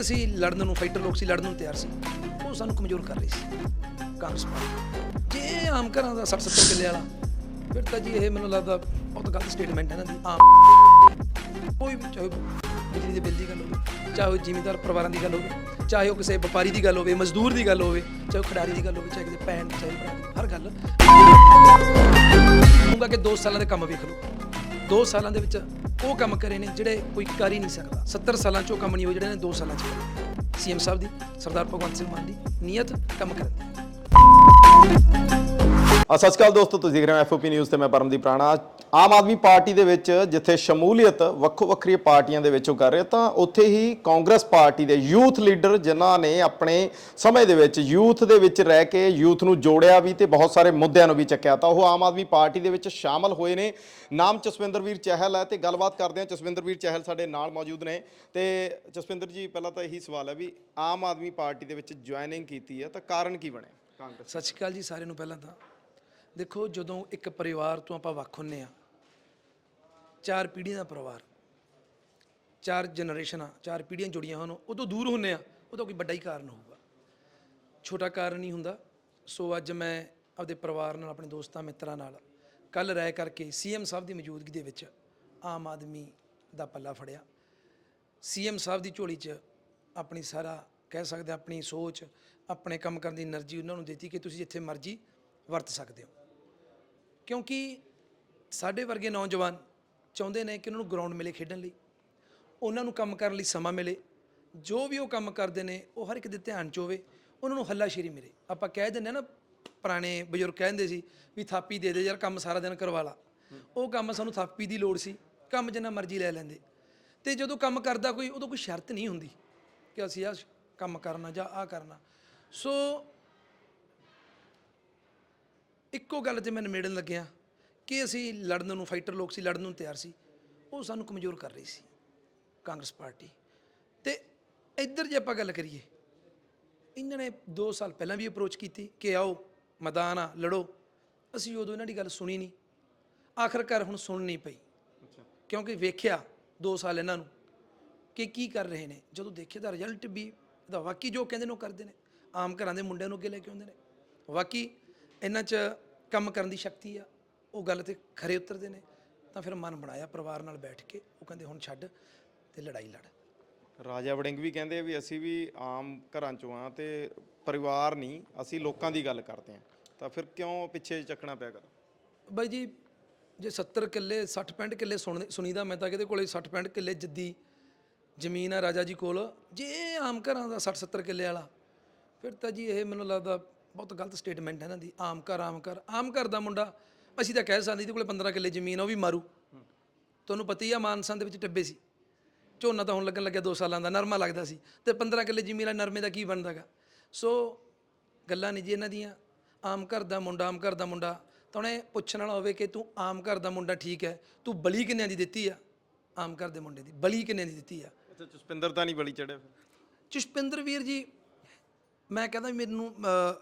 ਅਸੀਂ ਲੜਨ ਨੂੰ ਫਾਈਟਰ ਲੋਕ ਸੀ, ਲੜਨ ਨੂੰ ਤਿਆਰ ਸੀ। ਉਹ ਸਾਨੂੰ ਕਮਜ਼ੋਰ ਕਰ ਰਹੀ ਸੀ, ਕਾਂਗਰਸ ਪਾਰਟੀ ਜੇ ਆਮ ਘਰਾਂ ਦਾ 60 70 ਕਿੱਲੇ ਵਾਲਾ, ਫਿਰ ਤਾਂ ਜੀ ਇਹ ਮੈਨੂੰ ਲੱਗਦਾ ਬਹੁਤ ਗਲਤ ਸਟੇਟਮੈਂਟ ਹੈ ਨਾ ਦੀ ਆਮ ਕੋਈ ਵੀ, ਚਾਹੇ ਉਹ ਬਿਜਲੀ ਦੇ ਬਿੱਲ ਦੀ ਗੱਲ ਹੋਵੇ, ਚਾਹੇ ਉਹ ਜ਼ਿਮੀਂਦਾਰ ਪਰਿਵਾਰਾਂ ਦੀ ਗੱਲ ਹੋਵੇ, ਚਾਹੇ ਉਹ ਕਿਸੇ ਵਪਾਰੀ ਦੀ ਗੱਲ ਹੋਵੇ, ਮਜ਼ਦੂਰ ਦੀ ਗੱਲ ਹੋਵੇ, ਚਾਹੇ ਉਹ ਖਿਡਾਰੀ ਦੀ ਗੱਲ ਹੋਵੇ, ਚਾਹੇ ਕਿਸੇ ਭੈਣ, ਚਾਹੇ ਭਰਾ ਦੀ, ਹਰ ਗੱਲ। ਕਹੂੰਗਾ ਕਿ 2 ਸਾਲਾਂ ਦੇ ਕੰਮ ਵੇਖ ਲਓ। 2 ਸਾਲਾਂ ਦੇ ਵਿੱਚ ਉਹ ਕੰਮ ਕਰੇ ਨੇ ਜਿਹੜੇ ਕੋਈ ਕਰ ਹੀ ਨਹੀਂ ਸਕਦਾ। 70 ਸਾਲਾਂ 'ਚ ਉਹ ਕੰਮ ਨਹੀਂ ਹੋਏ, ਜਿਹੜੇ ਨੇ 2 ਸਾਲਾਂ 'ਚ ਕਰੇ। ਸੀਐਮ ਸਾਹਿਬ ਦੀ, ਸਰਦਾਰ ਭਗਵੰਤ ਸਿੰਘ ਮਾਨ ਦੀ ਨੀਅਤ ਕੰਮ ਕਰਨ ਦੀ। ਸਤਿ ਸ਼੍ਰੀ ਅਕਾਲ ਦੋਸਤੋ, ਤੁਸੀਂ ਦੇਖ ਰਹੇ ਹੋ ਐਫਓਪੀ ਨਿਊਜ਼ ਤੇ ਮੈਂ ਪਰਮਦੀਪ ਰਾਣਾ। ਆਮ ਆਦਮੀ ਪਾਰਟੀ ਦੇ ਵਿੱਚ ਜਿੱਥੇ ਸ਼ਮੂਲੀਅਤ ਵੱਖੋ ਵੱਖਰੀਆਂ ਪਾਰਟੀਆਂ ਦੇ ਵਿੱਚੋਂ ਕਰ ਰਹੇ ਤਾਂ ਉੱਥੇ ਹੀ ਕਾਂਗਰਸ ਪਾਰਟੀ ਦੇ ਯੂਥ ਲੀਡਰ ਜਿਨ੍ਹਾਂ ਨੇ ਆਪਣੇ ਸਮੇਂ ਦੇ ਵਿੱਚ ਯੂਥ ਦੇ ਵਿੱਚ ਰਹਿ ਕੇ ਯੂਥ ਨੂੰ ਜੋੜਿਆ ਵੀ ਤੇ ਬਹੁਤ ਸਾਰੇ ਮੁੱਦਿਆਂ ਨੂੰ ਵੀ ਚੱਕਿਆ, ਤਾਂ ਉਹ ਆਮ ਆਦਮੀ ਪਾਰਟੀ ਦੇ ਵਿੱਚ ਸ਼ਾਮਲ ਹੋਏ ਨੇ। ਨਾਮ ਜਸਵਿੰਦਰ ਚਹਿਲ ਹੈ ਤੇ ਗੱਲਬਾਤ ਕਰਦੇ ਹਾਂ। ਜਸਵਿੰਦਰ ਚਹਿਲ ਸਾਡੇ ਨਾਲ ਮੌਜੂਦ ਨੇ ਤੇ ਜਸਵਿੰਦਰ ਜੀ, ਪਹਿਲਾਂ ਤਾਂ ਇਹੀ ਸਵਾਲ ਹੈ ਵੀ ਆਮ ਆਦਮੀ ਪਾਰਟੀ ਦੇ ਵਿੱਚ ਜੁਆਇਨਿੰਗ ਕੀਤੀ ਹੈ, ਤਾਂ ਕਾਰਨ ਕੀ ਬਣਿਆ ਕਾਂਗਰਸ? ਸਤਿ ਸ਼੍ਰੀ ਅਕਾਲ ਜੀ ਸਾਰਿਆਂ ਨੂੰ ਪਹਿਲਾਂ ਤਾਂ। ਦੇਖੋ ਜਦੋਂ ਇੱਕ ਪਰਿਵਾਰ ਤੋਂ ਆਪਾਂ ਵੱਖ ਹੁੰਨੇ ਆ, ਚਾਰ ਪੀੜ੍ਹੀਆਂ ਦਾ ਪਰਿਵਾਰ, ਚਾਰ ਜਨਰੇਸ਼ਨਾਂ, ਚਾਰ ਪੀੜ੍ਹੀਆਂ ਜੁੜੀਆਂ ਹਨ ਉਦੋਂ ਦੂਰ ਹੁੰਨੇ ਆ, ਉਦੋਂ ਕੋਈ ਵੱਡਾ ਹੀ ਕਾਰਨ ਹੋਊਗਾ। ਛੋਟਾ ਕਾਰਨ ਨਹੀਂ ਹੁੰਦਾ, ਸੋ ਅੱਜ ਮੈਂ ਆਪਦੇ ਪਰਿਵਾਰ ਨਾਲ, ਆਪਣੇ ਦੋਸਤਾਂ, ਮਿੱਤਰਾਂ ਨਾਲ ਕੱਲ ਰਹਿ ਕਰਕੇ ਸੀਐਮ ਸਾਹਿਬ ਦੀ ਮੌਜੂਦਗੀ ਦੇ ਵਿੱਚ ਆਮ ਆਦਮੀ ਦਾ ਪੱਲਾ ਫੜਿਆ। ਸੀਐਮ ਸਾਹਿਬ ਦੀ ਝੋਲੀ 'ਚ ਆਪਣੀ ਸਾਰਾ ਕਹਿ ਸਕਦੇ ਆਪਣੀ ਸੋਚ, ਆਪਣੇ ਕੰਮ ਕਰਨ ਦੀ એનર્ਜੀ ਉਹਨਾਂ ਨੂੰ ਦਿੱਤੀ ਕਿ ਤੁਸੀਂ ਜਿੱਥੇ ਮਰਜ਼ੀ ਵਰਤ ਸਕਦੇ ਹੋ। ਕਿਉਂਕਿ ਸਾਡੇ ਵਰਗੇ ਨੌਜਵਾਨ ਚਾਹੁੰਦੇ ਨੇ ਕਿ ਉਹਨਾਂ ਨੂੰ ਗਰਾਊਂਡ ਮਿਲੇ ਖੇਡਣ ਲਈ, ਉਹਨਾਂ ਨੂੰ ਕੰਮ ਕਰਨ ਲਈ ਸਮਾਂ ਮਿਲੇ, ਜੋ ਵੀ ਉਹ ਕੰਮ ਕਰਦੇ ਨੇ, ਉਹ ਹਰ ਇੱਕ ਦੇ ਧਿਆਨ 'ਚ ਹੋਵੇ, ਉਹਨਾਂ ਨੂੰ ਹੱਲਾਸ਼ੇਰੀ ਮਿਲੇ। ਆਪਾਂ ਕਹਿ ਦਿੰਦੇ ਆ ਨਾ, ਪੁਰਾਣੇ ਬਜ਼ੁਰਗ ਕਹਿੰਦੇ ਸੀ ਵੀ ਥਾਪੀ ਦੇ ਦੇ ਯਾਰ, ਕੰਮ ਸਾਰਾ ਦਿਨ ਕਰਵਾ ਲਾ। ਉਹ ਕੰਮ ਸਾਨੂੰ ਥਾਪੀ ਦੀ ਲੋੜ ਸੀ, ਕੰਮ ਜਿੰਨਾ ਮਰਜ਼ੀ ਲੈ ਲੈਂਦੇ। ਤੇ ਜਦੋਂ ਕੰਮ ਕਰਦਾ ਕੋਈ, ਉਦੋਂ ਕੋਈ ਸ਼ਰਤ ਨਹੀਂ ਹੁੰਦੀ ਕਿ ਅਸੀਂ ਆ ਕੰਮ ਕਰਨਾ ਜਾਂ ਆ ਕਰਨਾ। ਸੋ ਇੱਕੋ ਗੱਲ ਤੇ ਮੈਂ ਨਿਮੇੜਨ ਲੱਗਿਆ ਕਿ ਅਸੀਂ ਲੜਨ ਨੂੰ ਫਾਈਟਰ ਲੋਕ ਸੀ ਲੜਨ ਨੂੰ ਤਿਆਰ ਸੀ। ਉਹ ਸਾਨੂੰ ਕਮਜ਼ੋਰ ਕਰ ਰਹੀ ਸੀ ਕਾਂਗਰਸ ਪਾਰਟੀ। ਤੇ ਇੱਧਰ ਜੇ ਆਪਾਂ ਗੱਲ ਕਰੀਏ ਇਹਨਾਂ ਨੇ 2 ਸਾਲ ਪਹਿਲਾਂ ਵੀ ਅਪਰੋਚ ਕੀਤੀ ਕਿ ਆਓ ਮੈਦਾਨ ਆ ਲੜੋ। ਅਸੀਂ ਉਦੋਂ ਇਹਨਾਂ ਦੀ ਗੱਲ ਸੁਣੀ ਨਹੀਂ। ਆਖਰਕਾਰ ਹੁਣ ਸੁਣਨੀ ਪਈ। ਕਿਉਂਕਿ ਵੇਖਿਆ 2 ਸਾਲ ਇਹਨਾਂ ਨੂੰ ਕਿ ਕੀ ਕਰ ਰਹੇ ਨੇ। ਜਦੋਂ ਦੇਖਿਆ ਤਾਂ ਰਿਜ਼ਲਟ ਵੀ ਦਾ ਵਾਕਈ ਜੋ ਕਹਿੰਦੇ ਨੇ ਉਹ ਕਰਦੇ ਨੇ। ਆਮ ਘਰਾਂ ਦੇ ਮੁੰਡਿਆਂ ਨੂੰ ਅੱਗੇ ਲੈ ਕੇ ਆਉਂਦੇ ਨੇ। ਵਾਕਈ ਇਹਨਾਂ 'ਚ ਕੰਮ ਕਰਨ ਦੀ ਸ਼ਕਤੀ ਆ। ਉਹ ਗੱਲ ਤੇ ਖਰੇ ਉਤਰਦੇ ਨੇ। ਤਾਂ ਫਿਰ ਮਨ ਬਣਾਇਆ ਪਰਿਵਾਰ ਨਾਲ ਬੈਠ ਕੇ। ਉਹ ਕਹਿੰਦੇ ਹੁਣ ਛੱਡ ਤੇ ਲੜਾਈ ਲੜ। ਰਾਜਾ ਵੜਿੰਗ ਵੀ ਕਹਿੰਦੇ ਆ ਵੀ ਅਸੀਂ ਵੀ ਆਮ ਘਰਾਂ ਚੋਂ ਆ ਤੇ ਪਰਿਵਾਰ ਨਹੀਂ ਅਸੀਂ ਲੋਕਾਂ ਦੀ ਗੱਲ ਕਰਦੇ ਆ। ਤਾਂ ਫਿਰ ਕਿਉਂ ਪਿੱਛੇ ਚੱਕਣਾ ਪਿਆ ਕਰ? ਬਾਈ ਜੀ ਜੇ 70 ਕਿੱਲੇ 60 65 ਕਿੱਲੇ ਸੁਣ ਸੁਣੀਦਾ ਮੈਂ ਤਾਂ ਕਿਹਦੇ ਕੋਲੇ 60 65 ਕਿੱਲੇ ਜੱਦੀ ਜ਼ਮੀਨ ਆ ਰਾਜਾ ਜੀ ਕੋਲ। ਜੇ ਆਮ ਘਰਾਂ ਦਾ 60 70 ਕਿੱਲੇ ਵਾਲਾ ਫਿਰ ਤਾਂ ਜੀ ਇਹ ਮੈਨੂੰ ਲੱਗਦਾ ਬਹੁਤ ਗਲਤ ਸਟੇਟਮੈਂਟ ਹੈ ਇਹਨਾਂ ਦੀ। ਆਮ ਘਰ ਆਮ ਘਰ ਆਮ ਘਰ ਦਾ ਮੁੰਡਾ ਅਸੀਂ ਤਾਂ ਕਹਿ ਸਕਦੇ ਇਹਦੇ ਕੋਲੇ 15 ਕਿੱਲੇ ਜ਼ਮੀਨ ਆ ਉਹ ਵੀ ਮਾਰੂ। ਤੁਹਾਨੂੰ ਪਤਾ ਹੀ ਆ ਮਾਨਸਾਂ ਦੇ ਵਿੱਚ ਟੱਬੇ ਸੀ। ਝੋਨਾ ਤਾਂ ਹੁਣ ਲੱਗਣ ਲੱਗਿਆ 2 ਸਾਲਾਂ ਦਾ ਨਰਮਾ ਲੱਗਦਾ ਸੀ। ਤੇ 15 ਕਿੱਲੇ ਜ਼ਮੀਨ ਵਾਲਾ ਨਰਮੇ ਦਾ ਕੀ ਬਣਦਾਗਾ ਸੋ ਗੱਲਾਂ ਨਹੀਂ ਜੀ ਇਹਨਾਂ ਦੀਆਂ। ਆਮ ਘਰ ਦਾ ਮੁੰਡਾ ਆਮ ਘਰ ਦਾ ਮੁੰਡਾ। ਤਾਂ ਉਹਨੇ ਪੁੱਛਣ ਵਾਲਾ ਹੋਵੇ ਕਿ ਤੂੰ ਆਮ ਘਰ ਦਾ ਮੁੰਡਾ ਠੀਕ ਹੈ ਤੂੰ ਬਲੀ ਕਿੰਨਿਆਂ ਦੀ ਦਿੱਤੀ ਆ? ਆਮ ਘਰ ਦੇ ਮੁੰਡੇ ਦੀ। ਬਲੀ ਕਿੰਨਿਆਂ ਦੀ ਦਿੱਤੀ ਆ? ਅੱਛਾ ਜਸਪਿੰਦਰ ਤਾਂ ਨਹੀਂ ਬਲੀ ਚੜਿਆ ਫਿਰ? ਚੁਸ਼ਪਿੰਦਰ ਵੀਰ ਜੀ ਮੈਂ ਕਹਿੰਦਾ ਵੀ ਮੈਨੂੰ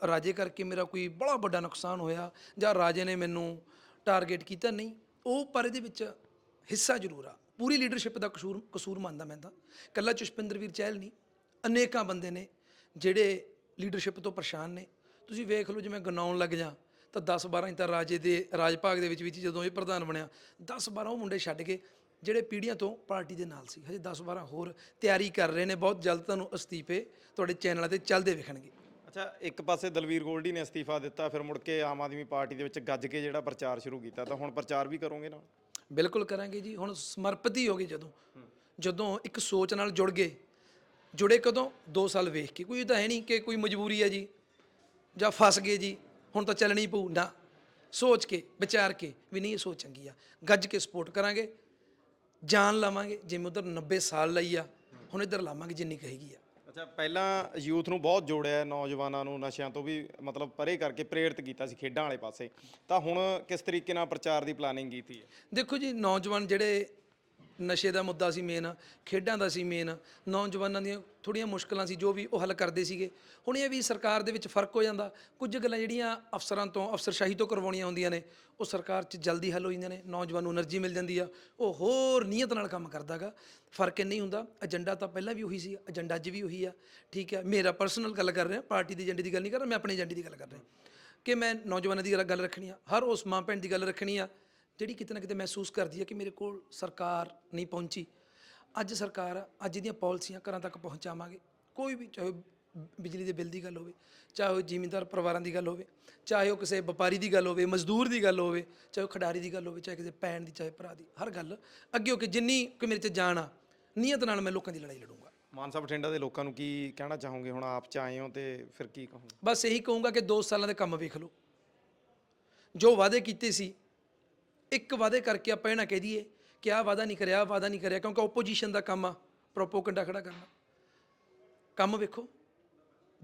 ਅ, ਰਾਜੇ ਕਰਕੇ ਮੇਰਾ ਕੋਈ ਬੜਾ ਵੱਡਾ ਨੁਕਸਾਨ ਹੋਇਆ ਜਾਂ ਰਾਜੇ ਨੇ ਮੈਨੂੰ ਟਾਰਗੇਟ ਕੀਤਾ ਨਹੀਂ ਉਹ ਪਰ ਇਹਦੇ ਵਿੱਚ ਹਿੱਸਾ ਜ਼ਰੂਰ ਆ। ਪੂਰੀ ਲੀਡਰਸ਼ਿਪ ਦਾ ਕਸੂਰ ਕਸੂਰ ਮੰਨਦਾ ਮੈਂ ਤਾਂ। ਕੱਲਾ ਚੁਸ਼ਪਿੰਦਰ ਵੀਰ ਚਹਿਲ ਨਹੀਂ ਅਨੇਕਾਂ ਬੰਦੇ ਨੇ ਜਿਹੜੇ ਲੀਡਰਸ਼ਿਪ ਤੋਂ ਪਰੇਸ਼ਾਨ ਨੇ। ਤੁਸੀਂ ਵੇਖ ਲਓ ਜਿਵੇਂ ਗਨਾਉਣ ਲੱਗ ਜਾ ਤਾਂ 10 12 ਤਾਂ ਰਾਜੇ ਦੇ ਰਾਜ ਭਾਗ ਦੇ ਵਿੱਚ ਵਿੱਚ ਜਦੋਂ ਇਹ ਪ੍ਰਧਾਨ ਬਣਿਆ 10 12 ਉਹ ਮੁੰਡੇ ਛੱਡ ਕੇ ਜਿਹੜੇ ਪੀੜ੍ਹੀਆਂ ਤੋਂ ਪਾਰਟੀ ਦੇ ਨਾਲ ਸੀ। ਹਜੇ 10 12 ਹੋਰ ਤਿਆਰੀ ਕਰ ਰਹੇ ਨੇ। ਬਹੁਤ ਜਲਦ ਤੁਹਾਨੂੰ ਅਸਤੀਫੇ ਤੁਹਾਡੇ ਚੈਨਲਾਂ ਤੇ ਚੱਲਦੇ ਵਿਖਣਗੇ। ਅੱਛਾ ਇੱਕ ਪਾਸੇ ਦਲਵੀਰ ਗੋਲਡੀ ਨੇ ਅਸਤੀਫਾ ਦਿੱਤਾ ਫਿਰ ਮੁੜ ਕੇ ਆਮ ਆਦਮੀ ਪਾਰਟੀ ਦੇ ਵਿੱਚ ਗੱਜ ਕੇ ਜਿਹੜਾ ਪ੍ਰਚਾਰ ਸ਼ੁਰੂ ਕੀਤਾ ਤਾਂ ਹੁਣ ਪ੍ਰਚਾਰ ਵੀ ਕਰੋਗੇ ਨਾਲ? ਬਿਲਕੁਲ ਕਰਾਂਗੇ ਜੀ। ਹੁਣ ਸਮਰਪਿਤ ਹੀ ਹੋ ਗਏ ਜਦੋਂ। ਜਦੋਂ ਇੱਕ ਸੋਚ ਨਾਲ ਜੁੜ ਗਏ ਜੁੜੇ ਕਦੋਂ? 2 ਸਾਲ ਵੇਖ ਕੇ। ਕੋਈ ਤਾਂ ਹੈ ਨਹੀਂ ਕਿ ਕੋਈ ਮਜਬੂਰੀ ਹੈ ਜੀ ਜਾਂ ਫਸ ਗਏ ਜੀ ਹੁਣ ਤਾਂ ਚੱਲਣੀ ਪਊ। ਨਾ। ਸੋਚ ਕੇ ਵਿਚਾਰ ਕੇ ਵੀ ਨਹੀਂ ਇਹ ਸੋਚ ਚੰਗੀ ਆ। ਗੱਜ ਕੇ ਸਪੋਰਟ ਕਰਾਂਗੇ। ਜਾਨ ਲਾਵਾਂਗੇ ਜਿਵੇਂ ਉਧਰ 90 ਸਾਲ ਲਈ ਆ ਹੁਣ ਇੱਧਰ ਲਾਵਾਂਗੇ ਜਿੰਨੀ ਕਹੇਗੀ ਆ। ਅੱਛਾ ਪਹਿਲਾਂ ਯੂਥ ਨੂੰ ਬਹੁਤ ਜੋੜਿਆ ਨੌਜਵਾਨਾਂ ਨੂੰ ਨਸ਼ਿਆਂ ਤੋਂ ਵੀ ਮਤਲਬ ਪਰੇ ਕਰਕੇ ਪ੍ਰੇਰਿਤ ਕੀਤਾ ਸੀ ਖੇਡਾਂ ਵਾਲੇ ਪਾਸੇ। ਤਾਂ ਹੁਣ ਕਿਸ ਤਰੀਕੇ ਨਾਲ ਪ੍ਰਚਾਰ ਦੀ ਪਲਾਨਿੰਗ ਕੀਤੀ ਹੈ? ਦੇਖੋ ਜੀ ਨੌਜਵਾਨ ਜਿਹੜੇ ਨਸ਼ੇ ਦਾ ਮੁੱਦਾ ਸੀ ਮੇਨ ਖੇਡਾਂ ਦਾ ਸੀ ਮੇਨ ਨੌਜਵਾਨਾਂ ਦੀਆਂ ਥੋੜੀਆਂ ਮੁਸ਼ਕਲਾਂ ਸੀ ਜੋ ਵੀ ਉਹ ਹੱਲ ਕਰਦੇ ਸੀਗੇ। ਹੁਣ ਇਹ ਵੀ ਸਰਕਾਰ ਦੇ ਵਿੱਚ ਫ਼ਰਕ ਹੋ ਜਾਂਦਾ, ਕੁਝ ਗੱਲਾਂ ਜਿਹੜੀਆਂ ਅਫਸਰਾਂ ਤੋਂ, ਅਫਸਰਸ਼ਾਹੀ ਤੋਂ ਕਰਵਾਉਣੀਆਂ ਹੁੰਦੀਆਂ ਨੇ, ਉਹ ਸਰਕਾਰ 'ਚ ਜਲਦੀ ਹੱਲ ਹੋ ਜਾਂਦੀਆਂ ਨੇ, ਨੌਜਵਾਨ ਨੂੰ એનર્ਜੀ ਮਿਲ ਜਾਂਦੀ ਆ, ਉਹ ਹੋਰ ਨੀਅਤ ਨਾਲ ਕੰਮ ਕਰਦਾਗਾ। ਫ਼ਰਕ ਇਹ ਨਹੀਂ ਹੁੰਦਾ ਏਜੰਡਾ ਤਾਂ ਪਹਿਲਾਂ ਵੀ ਉਹੀ ਸੀ ਏਜੰਡਾ ਅੱਜ ਵੀ ਉਹੀ ਆ, ਠੀਕ ਹੈ ਮੇਰਾ ਪਰਸਨਲ ਗੱਲ ਕਰ ਰਿਹਾ, ਪਾਰਟੀ ਦੇ ਏਜੰਡੇ ਦੀ ਗੱਲ ਨਹੀਂ ਕਰ ਰਿਹਾ, ਮੈਂ ਆਪਣੇ ਏਜੰਡੇ ਦੀ ਗੱਲ ਕਰ ਰਿਹਾ। ਕਿ ਮੈਂ ਨੌਜਵਾਨਾਂ ਦੀ ਗੱਲ ਰੱਖਣੀ ਆ, ਹਰ ਉਸ ਮਾਂ ਭੈਣ ਦੀ ਗੱਲ ਰੱਖਣੀ ਆ ਜਿਹੜੀ ਕਿਤੇ ਨਾ ਕਿਤੇ ਮਹਿਸੂਸ ਕਰਦੀ ਹੈ ਕਿ ਮੇਰੇ ਕੋਲ ਸਰਕਾਰ ਨਹੀਂ ਪਹੁੰਚੀ। ਅੱਜ ਸਰਕਾਰ ਆ, ਅੱਜ ਦੀਆਂ ਪਾਲਿਸੀਆਂ ਘਰਾਂ ਤੱਕ ਪਹੁੰਚਾਵਾਂਗੇ। ਕੋਈ ਵੀ ਚਾਹੇ ਬਿਜਲੀ ਦੇ ਬਿੱਲ ਦੀ ਗੱਲ ਹੋਵੇ ਚਾਹੇ ਉਹ ਜ਼ਿਮੀਂਦਾਰ ਪਰਿਵਾਰਾਂ ਦੀ ਗੱਲ ਹੋਵੇ ਚਾਹੇ ਉਹ ਕਿਸੇ ਵਪਾਰੀ ਦੀ ਗੱਲ ਹੋਵੇ ਮਜ਼ਦੂਰ ਦੀ ਗੱਲ ਹੋਵੇ ਚਾਹੇ ਉਹ ਖਿਡਾਰੀ ਦੀ ਗੱਲ ਹੋਵੇ ਚਾਹੇ ਕਿਸੇ ਭੈਣ ਦੀ ਚਾਹੇ ਭਰਾ ਦੀ ਹਰ ਗੱਲ ਅੱਗੇ ਹੋ ਕੇ ਜਿੰਨੀ ਕਿ ਮੇਰੇ 'ਚ ਜਾਣ ਆ ਨੀਅਤ ਨਾਲ ਮੈਂ ਲੋਕਾਂ ਦੀ ਲੜਾਈ ਲੜੂੰਗਾ। ਮਾਨਸਾ ਬਠਿੰਡਾ ਦੇ ਲੋਕਾਂ ਨੂੰ ਕੀ ਕਹਿਣਾ ਚਾਹੋਗੇ? ਹੁਣ ਆਪ ਚ ਆਏ ਹੋ ਤੇ ਫਿਰ ਕੀ ਕਹੋਗੇ? ਬਸ ਇਹੀ ਕਹੂੰਗਾ ਕਿ 2 ਸਾਲਾਂ ਦੇ ਕੰਮ ਵੇਖ ਲਓ। ਜੋ ਵਾਅਦੇ ਕੀਤੇ ਸੀ ਇੱਕ ਵਾਅਦੇ ਕਰਕੇ ਆਪਾਂ ਇਹ ਨਾ ਕਹਿ ਦਈਏ ਕਿ ਆਹ ਵਾਅਦਾ ਨਹੀਂ ਕਰਿਆ, ਆਹ ਵਾਅਦਾ ਨਹੀਂ ਕਰਿਆ, ਕਿਉਂਕਿ ਆਪੋਜੀਸ਼ਨ ਦਾ ਕੰਮ ਆ ਪ੍ਰੋਪੋਗੈਂਡਾ ਖੜਾ ਕਰਨਾ। ਕੰਮ ਵੇਖੋ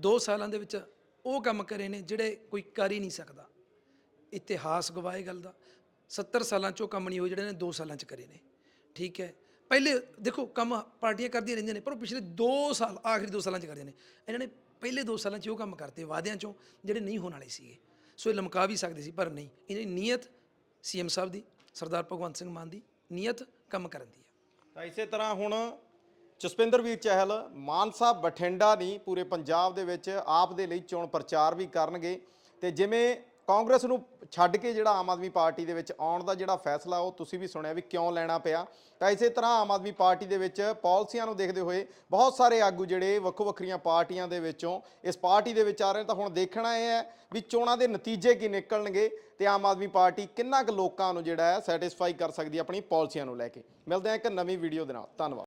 2 ਸਾਲਾਂ ਦੇ ਵਿੱਚ ਉਹ ਕੰਮ ਕਰੇ ਨੇ ਜਿਹੜੇ ਕੋਈ ਕਰ ਹੀ ਨਹੀਂ ਸਕਦਾ। ਇਤਿਹਾਸ ਗਵਾਏ ਗੱਲ ਦਾ। 70 ਸਾਲਾਂ ਚੋਂ ਕੰਮ ਨਹੀਂ ਹੋਏ ਜਿਹੜੇ ਨੇ 2 ਸਾਲਾਂ ਚ ਕਰੇ ਨੇ। ਠੀਕ ਹੈ। ਪਹਿਲੇ ਦੇਖੋ, ਕੰਮ ਪਾਰਟੀਆਂ ਕਰਦੀਆਂ ਰਹਿੰਦੀਆਂ ਨੇ, ਪਰ ਉਹ ਪਿਛਲੇ 2 ਸਾਲ, ਆਖਰੀ 2 ਸਾਲਾਂ ਚ ਕਰਦੇ ਨੇ। ਇਹਨਾਂ ਨੇ ਪਹਿਲੇ 2 ਸਾਲਾਂ ਚ ਉਹ ਕੰਮ ਕਰਤੇ ਵਾਅਦਿਆਂ ਚੋਂ, ਜਿਹੜੇ ਨਹੀਂ ਹੋਣ ਵਾਲੇ ਸੀਗੇ। ਸੋ ਇਹ ਲਮਕਾ ਵੀ ਸਕਦੇ ਸੀ, ਪਰ ਨਹੀਂ। ਇਹਨਾਂ ਦੀ ਨੀਅਤ ਸੀਐਮ ਸਾਹਿਬ ਦੀ, ਸਰਦਾਰ ਭਗਵੰਤ ਸਿੰਘ ਮਾਨ ਦੀ ਨੀਅਤ ਕੰਮ ਕਰਨ ਦੀ ਹੈ। ਤਾਂ ਇਸੇ ਤਰ੍ਹਾਂ ਹੁਣ ਜਸਪਿੰਦਰ ਵੀਰ ਚਹਿਲ ਮਾਨਸਾ ਬਠਿੰਡਾ ਨਹੀਂ ਪੂਰੇ ਪੰਜਾਬ ਦੇ ਵਿੱਚ ਆਪ ਦੇ ਲਈ ਚੋਣ ਪ੍ਰਚਾਰ ਵੀ ਕਰਨਗੇ। ਤੇ ਜਿਵੇਂ ਕਾਂਗਰਸ ਨੂੰ ਛੱਡ ਕੇ ਜਿਹੜਾ ਆਮ ਆਦਮੀ ਪਾਰਟੀ ਦੇ ਵਿੱਚ ਆਉਣ ਦਾ ਜਿਹੜਾ ਫੈਸਲਾ, ਉਹ ਤੁਸੀਂ ਵੀ ਸੁਣਿਆ ਵੀ ਕਿਉਂ ਲੈਣਾ ਪਿਆ। ਤਾਂ ਇਸੇ ਤਰ੍ਹਾਂ ਆਮ ਆਦਮੀ ਪਾਰਟੀ ਦੇ ਵਿੱਚ ਪਾਲਿਸੀਆਂ ਨੂੰ ਦੇਖਦੇ ਹੋਏ ਬਹੁਤ ਸਾਰੇ ਆਗੂ ਜਿਹੜੇ ਵੱਖੋ ਵੱਖਰੀਆਂ ਪਾਰਟੀਆਂ ਦੇ ਵਿੱਚੋਂ ਇਸ ਪਾਰਟੀ ਦੇ ਵਿੱਚ ਆ ਰਹੇ ਤਾਂ ਹੁਣ ਦੇਖਣਾ ਇਹ ਹੈ ਵੀ ਚੋਣਾਂ ਦੇ ਨਤੀਜੇ ਕੀ ਨਿਕਲਣਗੇ ਤੇ ਆਮ ਆਦਮੀ ਪਾਰਟੀ ਕਿੰਨਾ ਕੁ ਲੋਕਾਂ ਨੂੰ ਜਿਹੜਾ ਹੈ ਸੈਟੀਸਫਾਈ ਕਰ ਸਕਦੀ ਹੈ ਆਪਣੀ ਪਾਲਿਸੀਆਂ ਨੂੰ ਲੈ ਕੇ। ਮਿਲਦੇ ਹਾਂ ਇੱਕ ਨਵੀਂ ਵੀਡੀਓ ਦੇ ਨਾਲ। ਧੰਨਵਾਦ।